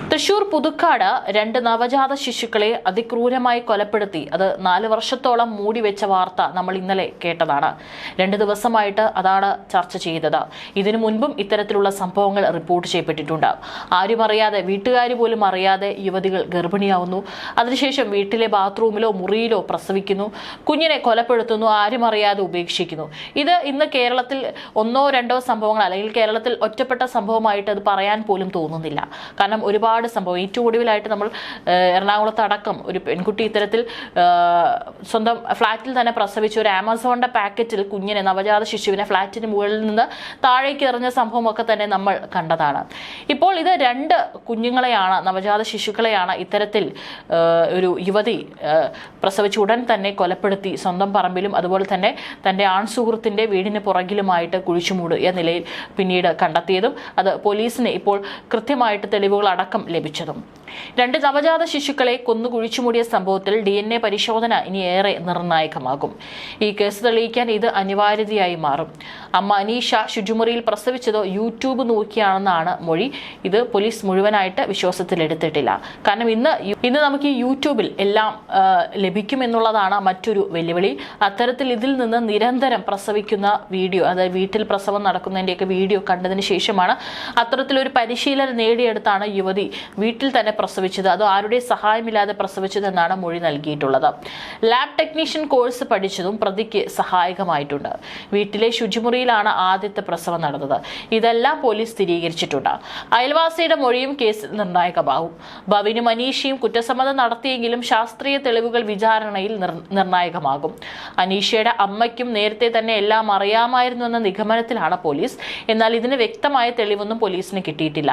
തൃശൂർ പുതുക്കാട് രണ്ട് നവജാത ശിശുക്കളെ അതിക്രൂരമായി കൊലപ്പെടുത്തി. അത് നാല് വർഷത്തോളം മൂടിവെച്ച വാർത്ത നമ്മൾ ഇന്നലെ കേട്ടതാണ്. രണ്ട് ദിവസമായിട്ട് അതാണ് ചർച്ച ചെയ്തത്. ഇതിനു മുൻപും ഇത്തരത്തിലുള്ള സംഭവങ്ങൾ റിപ്പോർട്ട് ചെയ്യപ്പെട്ടിട്ടുണ്ട്. ആരും അറിയാതെ വീട്ടുകാർ പോലും അറിയാതെ യുവതികൾ ഗർഭിണിയാവുന്നു. അതിനുശേഷം വീട്ടിലെ ബാത്റൂമിലോ മുറിയിലോ പ്രസവിക്കുന്നു. കുഞ്ഞിനെ കൊലപ്പെടുത്തുന്നു ആരും അറിയാതെ ഉപേക്ഷിക്കുന്നു. ഇത് ഇന്ന് കേരളത്തിൽ ഒന്നോ രണ്ടോ സംഭവങ്ങൾ അല്ലെങ്കിൽ കേരളത്തിൽ ഒറ്റപ്പെട്ട സംഭവമായിട്ട് അത് പറയാൻ പോലും തോന്നുന്നില്ല. കാരണം ഒരുപാട് സംഭവം. ഏറ്റവും ഒടുവിലായിട്ട് നമ്മൾ എറണാകുളത്ത് അടക്കം ഒരു പെൺകുട്ടി ഇത്തരത്തിൽ സ്വന്തം ഫ്ലാറ്റിൽ തന്നെ പ്രസവിച്ച ഒരു ആമസോണിന്റെ പാക്കറ്റിൽ കുഞ്ഞിനെ നവജാത ശിശുവിനെ ഫ്ലാറ്റിന് മുകളിൽ നിന്ന് താഴേക്ക് എറിഞ്ഞ സംഭവമൊക്കെ തന്നെ നമ്മൾ കണ്ടതാണ്. ഇപ്പോൾ ഇത് രണ്ട് കുഞ്ഞുങ്ങളെയാണ് നവജാത ശിശുക്കളെയാണ് ഇത്തരത്തിൽ ഒരു യുവതി പ്രസവിച്ച ഉടൻ തന്നെ കൊലപ്പെടുത്തി സ്വന്തം പറമ്പിലും അതുപോലെ തന്നെ തന്റെ ആൺ സുഹൃത്തിന്റെ വീടിന് പുറകിലുമായിട്ട് കുഴിച്ചുമൂടുക നിലയിൽ പിന്നീട് കണ്ടെത്തിയതും അത് പോലീസിന് ഇപ്പോൾ കൃത്യമായിട്ട് തെളിവുകൾ അടക്കം ലഭിച്ചതും. രണ്ട് നവജാത ശിശുക്കളെ കൊന്നു കുഴിച്ചുമൂടിയ സംഭവത്തിൽ ഡി എൻ എ പരിശോധന ഇനി ഏറെ നിർണായകമാകും. ഈ കേസ് തെളിയിക്കാൻ ഇത് അനിവാര്യതയായി മാറും. അമ്മ അനീഷ ശുചിമുറിയിൽ പ്രസവിച്ചതോ യൂട്യൂബ് നോക്കിയാണെന്നാണ് മൊഴി. ഇത് പോലീസ് മുഴുവനായിട്ട് വിശ്വാസത്തിലെടുത്തിട്ടില്ല. കാരണം ഇന്ന് ഇന്ന് നമുക്ക് ഈ യൂട്യൂബിൽ എല്ലാം ലഭിക്കുമെന്നുള്ളതാണ് മറ്റൊരു വെല്ലുവിളി. അത്തരത്തിൽ ഇതിൽ നിന്ന് നിരന്തരം പ്രസവിക്കുന്ന വീഡിയോ അതായത് വീട്ടിൽ പ്രസവം നടക്കുന്നതിന്റെയൊക്കെ വീഡിയോ കണ്ടതിന് ശേഷമാണ് അത്തരത്തിലൊരു പരിശീലനം നേടിയെടുത്താണ് യുവതി വീട്ടിൽ തന്നെ പ്രസവിച്ചത് അതോ ആരുടെ സഹായമില്ലാതെ പ്രസവിച്ചതെന്നാണ് മൊഴി നൽകിയിട്ടുള്ളത്. ലാബ് ടെക്നീഷ്യൻ കോഴ്സ് പഠിച്ചതും പ്രതിക്ക് സഹായകമായിട്ടുണ്ട്. വീട്ടിലെ ശുചിമുറിയിലാണ് ആദ്യത്തെ പ്രസവം നടന്നത്. ഇതെല്ലാം പോലീസ് സ്ഥിരീകരിച്ചിട്ടുണ്ട്. അയൽവാസിയുടെ മൊഴിയും കേസിൽ നിർണായകമാവും ഭവിനും അനീഷയും കുറ്റസമ്മതം നടത്തിയെങ്കിലും ശാസ്ത്രീയ തെളിവുകൾ വിചാരണയിൽ നിർണായകമാകും. അനീഷയുടെ അമ്മയ്ക്കും നേരത്തെ തന്നെ എല്ലാം അറിയാമായിരുന്നു എന്ന നിഗമനത്തിലാണ് പോലീസ്. എന്നാൽ ഇതിന് വ്യക്തമായ തെളിവൊന്നും പോലീസിന് കിട്ടിയിട്ടില്ല.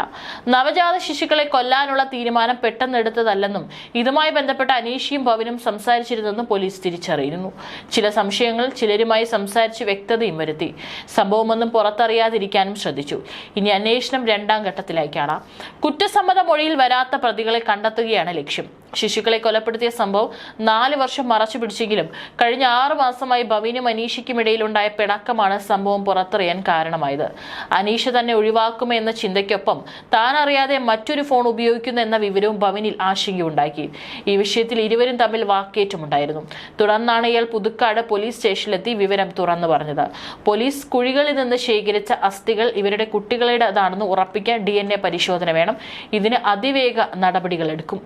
നവജാത ശിശുക്കളെ കൊല്ലാനുള്ള തീരുമാനം പെട്ടെന്നെടുത്തതല്ലെന്നും ഇതുമായി ബന്ധപ്പെട്ട അനീഷിയും ഭവനും സംസാരിച്ചിരുന്നെന്നും പോലീസ് തിരിച്ചറിയുന്നു. ചില സംശയങ്ങൾ ചിലരുമായി സംസാരിച്ച് വ്യക്തതയും വരുത്തി. സംഭവമൊന്നും പുറത്തറിയാതിരിക്കാനും ശ്രദ്ധിച്ചു. ഇനി അന്വേഷണം രണ്ടാം ഘട്ടത്തിലേക്കാണ്. കുറ്റസമ്മത മൊഴിയിൽ വരാത്ത പ്രതികളെ കണ്ടെത്തുകയാണ് ലക്ഷ്യം. ശിശുക്കളെ കൊലപ്പെടുത്തിയ സംഭവം നാല് വർഷം മറച്ചു പിടിച്ചെങ്കിലും കഴിഞ്ഞ ആറു മാസമായി ഭവിനും അനീഷയ്ക്കും ഇടയിലുണ്ടായ പിണക്കമാണ് സംഭവം പുറത്തറിയാൻ കാരണമായത്. അനീഷ തന്നെ ഒഴിവാക്കുമോ എന്ന ചിന്തയ്ക്കൊപ്പം താൻ അറിയാതെ മറ്റൊരു ഫോൺ ഉപയോഗിക്കുന്നു എന്ന വിവരവും ഭവനിൽ ആശങ്കയുണ്ടാക്കി. ഈ വിഷയത്തിൽ ഇരുവരും തമ്മിൽ വാക്കേറ്റമുണ്ടായിരുന്നു. തുടർന്നാണ് ഇയാൾ പുതുക്കാട് പോലീസ് സ്റ്റേഷനിലെത്തി വിവരം തുറന്നു പറഞ്ഞത്. പോലീസ് കുഴികളിൽ നിന്ന് ശേഖരിച്ച അസ്ഥികൾ ഇവരുടെ കുട്ടികളുടേതാണെന്ന് ഉറപ്പിക്കാൻ ഡി പരിശോധന വേണം. ഇതിന് അതിവേഗ നടപടികൾ എടുക്കും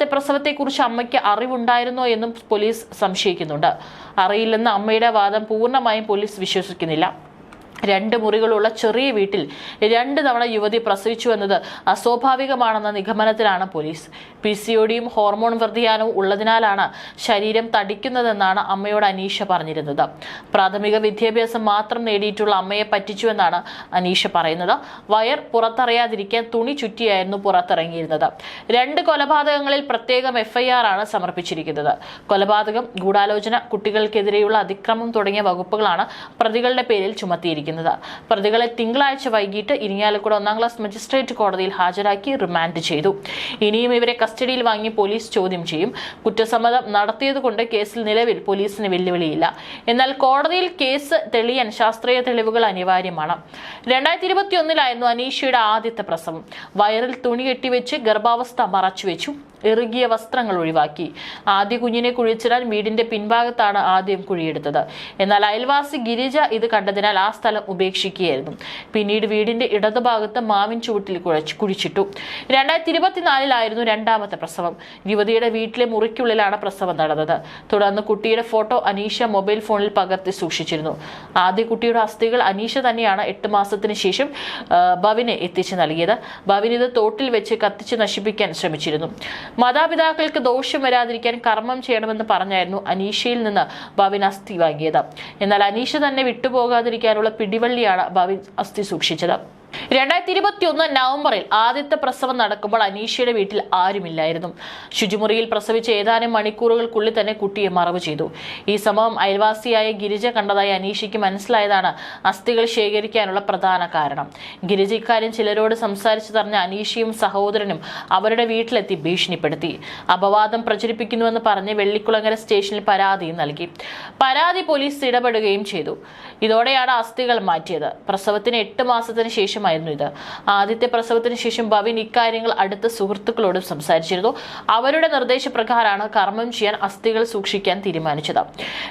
രണ്ടാമത്തെ പ്രസവത്തെക്കുറിച്ച് അമ്മയ്ക്ക് അറിവുണ്ടായിരുന്നോ എന്നും പോലീസ് സംശയിക്കുന്നുണ്ട്. അറിയില്ലെന്ന അമ്മയുടെ വാദം പൂർണമായും പോലീസ് വിശ്വസിക്കുന്നില്ല. രണ്ട് മുറികളുള്ള ചെറിയ വീട്ടിൽ രണ്ട് തവണ യുവതി പ്രസവിച്ചു എന്നത് അസ്വാഭാവികമാണെന്ന നിഗമനത്തിലാണ് പോലീസ്. പി സി ഒടിയും ഹോർമോൺ വ്യതിയാനവും ഉള്ളതിനാലാണ് ശരീരം തടിക്കുന്നതെന്നാണ് അമ്മയോട് അനീഷ പറഞ്ഞിരുന്നത്. പ്രാഥമിക വിദ്യാഭ്യാസം മാത്രം നേടിയിട്ടുള്ള അമ്മയെ പറ്റിച്ചുവെന്നാണ് അനീഷ പറയുന്നത്. വയർ പുറത്തറിയാതിരിക്കാൻ തുണി ചുറ്റിയായിരുന്നു പുറത്തിറങ്ങിയിരുന്നത്. രണ്ട് കൊലപാതകങ്ങളിൽ പ്രത്യേകം എഫ്ഐആർ ആണ് സമർപ്പിച്ചിരിക്കുന്നത്. കൊലപാതകം ഗൂഢാലോചന കുട്ടികൾക്കെതിരെയുള്ള അതിക്രമം തുടങ്ങിയ വകുപ്പുകളാണ് പ്രതികളുടെ പേരിൽ ചുമത്തിയിരിക്കുന്നത്. പ്രതികളെ തിങ്കളാഴ്ച വൈകിട്ട് ഇരിങ്ങാലക്കുട ഒന്നാം ക്ലാസ് മജിസ്ട്രേറ്റ് കോടതിയിൽ ഹാജരാക്കി റിമാൻഡ് ചെയ്തു. ഇനിയും ഇവരെ കസ്റ്റഡിയിൽ വാങ്ങി പോലീസ് ചോദ്യം ചെയ്യും. കുറ്റസമ്മതം നടത്തിയതുകൊണ്ട് കേസിൽ നിലവിൽ പോലീസിന് വെല്ലുവിളിയില്ല. എന്നാൽ കോടതിയിൽ കേസ് തെളിയാൻ ശാസ്ത്രീയ തെളിവുകൾ അനിവാര്യമാണ്. രണ്ടായിരത്തി ഇരുപത്തി ഒന്നിലായിരുന്നു അനീഷയുടെ ആദ്യത്തെ പ്രസവം. വയറിൽ തുണി കെട്ടിവെച്ച് ഗർഭാവസ്ഥ മറച്ചുവെച്ചു. ഇറുകിയ വസ്ത്രങ്ങൾ ഒഴിവാക്കി. ആദ്യ കുഞ്ഞിനെ കുഴിച്ചിടാൻ വീടിന്റെ പിൻഭാഗത്താണ് ആദ്യം കുഴിയെടുത്തത്. എന്നാൽ അയൽവാസി ഗിരിജ ഇത് കണ്ടതിനാൽ ആ സ്ഥലം ഉപേക്ഷിക്കുകയായിരുന്നു. പിന്നീട് വീടിന്റെ ഇടതുഭാഗത്ത് മാവിൻ ചുവട്ടിൽ കുഴച്ച് കുഴിച്ചിട്ടു. രണ്ടായിരത്തി ഇരുപത്തിനാലിലായിരുന്നു രണ്ടാമത്തെ പ്രസവം. യുവതിയുടെ വീട്ടിലെ മുറിക്കുള്ളിലാണ് പ്രസവം നടന്നത്. തുടർന്ന് കുട്ടിയുടെ ഫോട്ടോ അനീഷ മൊബൈൽ ഫോണിൽ പകർത്തി സൂക്ഷിച്ചിരുന്നു. ആദ്യ കുട്ടിയുടെ അസ്ഥികൾ അനീഷ തന്നെയാണ് എട്ട് മാസത്തിന് ശേഷം ഭവിനെ എത്തിച്ചു നൽകിയത്. ഭവിൻ ഇത് തോട്ടിൽ വെച്ച് കത്തിച്ച് നശിപ്പിക്കാൻ ശ്രമിച്ചിരുന്നു. മാതാപിതാക്കൾക്ക് ദോഷം വരാതിരിക്കാൻ കർമ്മം ചെയ്യണമെന്ന് പറഞ്ഞായിരുന്നു അനീഷയിൽ നിന്ന് ഭവിൻ അസ്ഥി വാങ്ങിയത്. എന്നാൽ അനീഷ തന്നെ വിട്ടുപോകാതിരിക്കാനുള്ള പിടിവള്ളിയാണ് ഭവിൻ അസ്ഥി സൂക്ഷിച്ചത്. രണ്ടായിരത്തി ഇരുപത്തി ഒന്ന് നവംബറിൽ ആദ്യത്തെ പ്രസവം നടക്കുമ്പോൾ അനീഷയുടെ വീട്ടിൽ ആരുമില്ലായിരുന്നു. ശുചിമുറിയിൽ പ്രസവിച്ച ഏതാനും മണിക്കൂറുകൾക്കുള്ളിൽ തന്നെ കുട്ടിയെ മറവ് ചെയ്തു. ഈ സംഭവം അയൽവാസിയായ ഗിരിജ കണ്ടതായി അനീഷയ്ക്ക് മനസ്സിലായതാണ് അസ്ഥികൾ ശേഖരിക്കാനുള്ള പ്രധാന കാരണം. ഗിരിജ ഇക്കാര്യം ചിലരോട് സംസാരിച്ചു തറഞ്ഞ അനീഷയും സഹോദരനും അവരുടെ വീട്ടിലെത്തി ഭീഷണിപ്പെടുത്തി. അപവാദം പ്രചരിപ്പിക്കുന്നുവെന്ന് പറഞ്ഞ് വെള്ളിക്കുളങ്ങര സ്റ്റേഷനിൽ പരാതിയും നൽകി. പരാതി പോലീസ് ഇടപെടുകയും ചെയ്തു. ഇതോടെയാണ് അസ്ഥികൾ മാറ്റിയത്. പ്രസവത്തിന് എട്ട് മാസത്തിന് ശേഷം ചിത്രമായിരുന്നു ഇത്. ആദ്യത്തെ പ്രസവത്തിന് ശേഷം ഭവിൻ ഇക്കാര്യങ്ങൾ അടുത്ത സുഹൃത്തുക്കളോടും സംസാരിച്ചിരുന്നു. അവരുടെ നിർദ്ദേശപ്രകാരമാണ് കർമ്മം ചെയ്യാൻ അസ്ഥികൾ സൂക്ഷിക്കാൻ തീരുമാനിച്ചത്.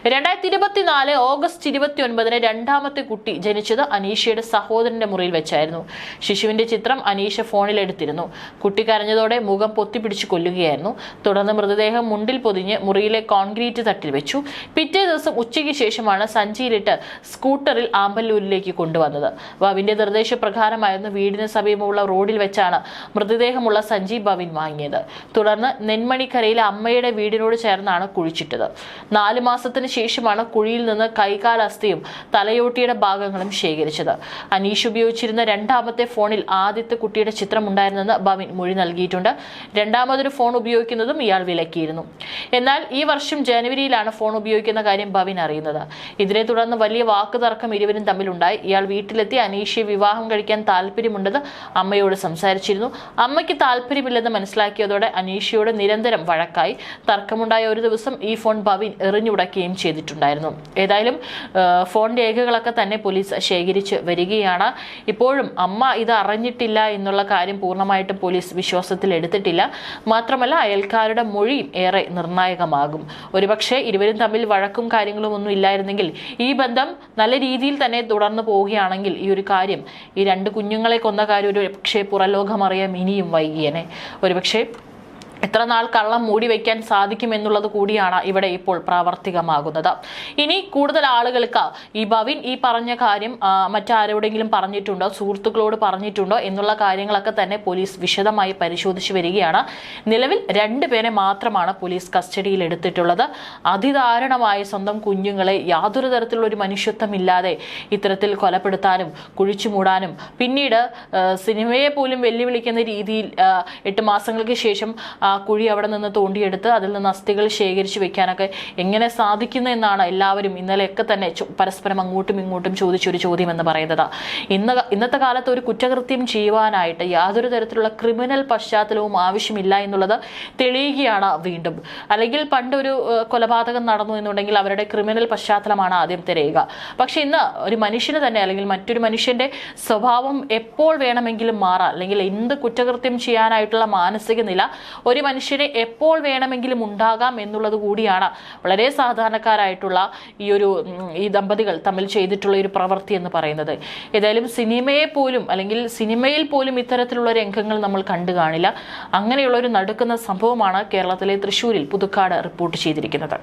രണ്ടായിരത്തി ഇരുപത്തിനാല് ഓഗസ്റ്റ് ഇരുപത്തി ഒൻപതിന് രണ്ടാമത്തെ കുട്ടി ജനിച്ചത് അനീഷയുടെ സഹോദരന്റെ മുറിയിൽ വെച്ചായിരുന്നു. ശിശുവിന്റെ ചിത്രം അനീഷ ഫോണിൽ എടുത്തിരുന്നു. കുട്ടി കരഞ്ഞതോടെ മുഖം പൊത്തിപ്പിടിച്ച് കൊല്ലുകയായിരുന്നു. തുടർന്ന് മൃതദേഹം മുണ്ടിൽ പൊതിഞ്ഞ് മുറിയിലെ കോൺക്രീറ്റ് തട്ടിൽ വെച്ചു. പിറ്റേ ദിവസം ഉച്ചയ്ക്ക് ശേഷമാണ് സഞ്ചിയിലിട്ട് സ്കൂട്ടറിൽ ആമ്പല്ലൂരിലേക്ക് കൊണ്ടുവന്നത്. ബവിന്റെ നിർദ്ദേശപ്രകാരമായിരുന്നു വീടിന് സമീപമുള്ള റോഡിൽ വെച്ചാണ് മൃതദേഹമുള്ള സഞ്ജീവ് ബവിൻ വാങ്ങിയത്. തുടർന്ന് നെന്മണിക്കരയിലെ അമ്മയുടെ വീടിനോട് ചേർന്നാണ് കുഴിച്ചിട്ടത്. നാല് മാസത്തിന് ശേഷമാണ് കുഴിയിൽ നിന്ന് കൈകാൽ അസ്ഥിയും തലയോട്ടിയുടെ ഭാഗങ്ങളും ശേഖരിച്ചത്. അനീഷ് ഉപയോഗിച്ചിരുന്ന രണ്ടാമത്തെ ഫോണിൽ ആദ്യത്തെ കുട്ടിയുടെ ചിത്രം ഉണ്ടായിരുന്നെന്ന് ബവിൻ മൊഴി നൽകിയിട്ടുണ്ട്. രണ്ടാമതൊരു ഫോൺ ഉപയോഗിക്കുന്നതും ഇയാൾ വിലക്കിയിരുന്നു. എന്നാൽ ഈ വർഷം ജനുവരിയിലാണ് ഫോൺ ഉപയോഗിക്കുന്ന കാര്യം ബവിൻ അറിയുന്നത്. ഇതിനെ തുടർന്ന് വലിയ വാക്കുതർക്കം ഇരുവരും തമ്മിലുണ്ടായി. ഇയാൾ വീട്ടിലെത്തി അനീഷയെ വിവാഹം കഴിക്കാൻ താല്പര്യമുണ്ടെന്ന് അമ്മയോട് സംസാരിച്ചിരുന്നു. അമ്മയ്ക്ക് താല്പര്യമില്ലെന്ന് മനസ്സിലാക്കിയതോടെ അനീഷയോട് നിരന്തരം വഴക്കായി തർക്കമുണ്ടായ ഒരു ദിവസം ഈ ഫോൺ ഭവിൻ എറിഞ്ഞുടക്കുകയും ചെയ്തിട്ടുണ്ടായിരുന്നു. ഏതായാലും ഫോൺ രേഖകളൊക്കെ തന്നെ പോലീസ് ശേഖരിച്ച് വരികയാണ്. ഇപ്പോഴും അമ്മ ഇത് അറിഞ്ഞിട്ടില്ല എന്നുള്ള കാര്യം പൂർണമായിട്ടും പോലീസ് വിശ്വാസത്തിൽ എടുത്തിട്ടില്ല. മാത്രമല്ല അയൽക്കാരുടെ മൊഴിയും ഏറെ നിർണായകമാകും. ഒരുപക്ഷെ ഇരുവരും തമ്മിൽ വഴക്കും കാര്യങ്ങളും ഒന്നും ഇല്ലായിരുന്നെങ്കിൽ ഈ ബന്ധം നല്ല രീതിയിൽ തന്നെ തുടർന്നു പോവുകയാണെങ്കിൽ ഈ ഒരു കാര്യം ഈ കുഞ്ഞുങ്ങളെ കൊന്ന കാര്യം ഒരു പക്ഷേ പുറലോകമറിയാം ഇനിയും വൈകിയനെ. ഒരുപക്ഷെ എത്ര നാൾ കള്ളം മൂടി വയ്ക്കാൻ സാധിക്കുമെന്നുള്ളത് കൂടിയാണ് ഇവിടെ ഇപ്പോൾ പ്രാവർത്തികമാകുന്നത്. ഇനി കൂടുതൽ ആളുകൾക്ക് ഈ ഭവിൻ ഈ പറഞ്ഞ കാര്യം മറ്റാരോടെങ്കിലും പറഞ്ഞിട്ടുണ്ടോ സുഹൃത്തുക്കളോട് പറഞ്ഞിട്ടുണ്ടോ എന്നുള്ള കാര്യങ്ങളൊക്കെ തന്നെ പോലീസ് വിശദമായി പരിശോധിച്ചു വരികയാണ്. നിലവിൽ രണ്ടുപേരെ മാത്രമാണ് പോലീസ് കസ്റ്റഡിയിൽ എടുത്തിട്ടുള്ളത്. അതിദാരുണമായ സ്വന്തം കുഞ്ഞുങ്ങളെ യാതൊരു തരത്തിലുള്ള ഒരു മനുഷ്യത്വമില്ലാതെ ഇത്തരത്തിൽ കൊലപ്പെടുത്താനും കുഴിച്ചു മൂടാനും പിന്നീട് സിനിമയെ പോലും വെല്ലുവിളിക്കുന്ന രീതിയിൽ എട്ട് മാസങ്ങൾക്ക് ശേഷം ആ കുഴി അവിടെ നിന്ന് തോണ്ടിയെടുത്ത് അതിൽ നിന്ന് അസ്ഥികൾ ശേഖരിച്ച് വെക്കാനൊക്കെ എങ്ങനെ സാധിക്കുന്നു എന്നാണ് എല്ലാവരും ഇന്നലെയൊക്കെ തന്നെ പരസ്പരം അങ്ങോട്ടും ഇങ്ങോട്ടും ചോദിച്ചൊരു ചോദ്യം എന്ന് പറയുന്നത്. ഇന്ന് ഇന്നത്തെ കാലത്ത് ഒരു കുറ്റകൃത്യം ചെയ്യുവാനായിട്ട് യാതൊരു തരത്തിലുള്ള ക്രിമിനൽ പശ്ചാത്തലവും ആവശ്യമില്ല എന്നുള്ളത് തെളിയുകയാണ് വീണ്ടും. അല്ലെങ്കിൽ പണ്ടൊരു കൊലപാതകം നടന്നു എന്നുണ്ടെങ്കിൽ അവരുടെ ക്രിമിനൽ പശ്ചാത്തലമാണ് ആദ്യം തിരയുക. പക്ഷെ ഇന്ന് ഒരു മനുഷ്യന് തന്നെ അല്ലെങ്കിൽ മറ്റൊരു മനുഷ്യന്റെ സ്വഭാവം എപ്പോൾ വേണമെങ്കിലും മാറാം. അല്ലെങ്കിൽ എന്ത് കുറ്റകൃത്യം ചെയ്യാനായിട്ടുള്ള മാനസിക നില ഒരു മനുഷ്യനെ എപ്പോൾ വേണമെങ്കിലും ഉണ്ടാകാം എന്നുള്ളത് കൂടിയാണ് വളരെ സാധാരണക്കാരായിട്ടുള്ള ഈ ഒരു ഈ ദമ്പതികൾ തമ്മിൽ ചെയ്തിട്ടുള്ള ഒരു പ്രവൃത്തി എന്ന് പറയുന്നത്. ഏതായാലും സിനിമയെ പോലും അല്ലെങ്കിൽ സിനിമയിൽ പോലും ഇത്തരത്തിലുള്ള രംഗങ്ങൾ നമ്മൾ കണ്ടു കാണില്ല. അങ്ങനെയുള്ള ഒരു നടുക്കുന്ന സംഭവമാണ് കേരളത്തിലെ തൃശ്ശൂരിൽ പുതുക്കാട് റിപ്പോർട്ട് ചെയ്തിരിക്കുന്നത്.